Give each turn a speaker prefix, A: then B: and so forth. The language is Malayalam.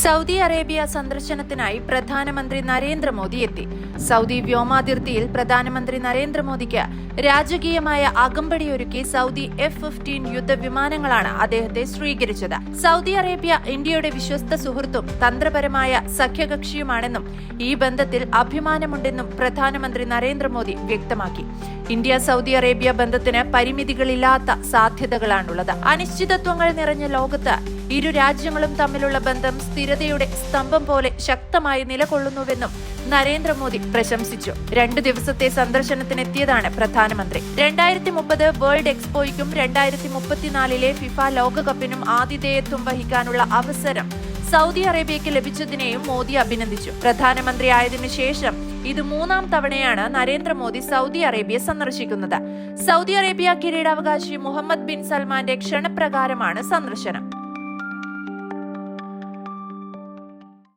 A: സൗദി അറേബ്യ സന്ദർശനത്തിനായി പ്രധാനമന്ത്രി നരേന്ദ്രമോദി എത്തി. സൗദി വ്യോമാതിർത്തിയിൽ പ്രധാനമന്ത്രി നരേന്ദ്രമോദിക്ക് രാജകീയമായ അകമ്പടിയൊരുക്കി സൗദി എഫ് ഫിഫ്റ്റീൻ യുദ്ധവിമാനങ്ങളാണ് അദ്ദേഹത്തെ സ്വീകരിച്ചത്. സൗദി അറേബ്യ ഇന്ത്യയുടെ വിശ്വസ്ത സുഹൃത്തും തന്ത്രപരമായ സഖ്യകക്ഷിയുമാണെന്നും ഈ ബന്ധത്തിൽ അഭിമാനമുണ്ടെന്നും പ്രധാനമന്ത്രി നരേന്ദ്രമോദി വ്യക്തമാക്കി. ഇന്ത്യ സൗദി അറേബ്യ ബന്ധത്തിന് പരിമിതികളില്ലാത്ത സാധ്യതകളാണുള്ളത്. അനിശ്ചിതത്വങ്ങൾ നിറഞ്ഞ ലോകത്ത് ഇരു രാജ്യങ്ങളും തമ്മിലുള്ള ബന്ധം സ്ഥിരതയുടെ സ്തംഭം പോലെ ശക്തമായി നിലകൊള്ളുന്നുവെന്നും നരേന്ദ്രമോദി പ്രശംസിച്ചു. രണ്ടു ദിവസത്തെ സന്ദർശനത്തിനെത്തിയതാണ് പ്രധാനമന്ത്രി. രണ്ടായിരത്തി മുപ്പത് വേൾഡ് എക്സ്പോയ്ക്കും രണ്ടായിരത്തി മുപ്പത്തിനാലിലെ ഫിഫ ലോകകപ്പിനും ആതിഥേയത്വം വഹിക്കാനുള്ള അവസരം സൗദി അറേബ്യയ്ക്ക് ലഭിച്ചതിനെയും മോദി അഭിനന്ദിച്ചു. പ്രധാനമന്ത്രി ആയതിനു ശേഷം ഇത് മൂന്നാം തവണയാണ് നരേന്ദ്രമോദി സൗദി അറേബ്യ സന്ദർശിക്കുന്നത്. സൗദി അറേബ്യ കിരീടാവകാശി മുഹമ്മദ് ബിൻ സൽമാന്റെ ക്ഷണപ്രകാരമാണ് സന്ദർശനം.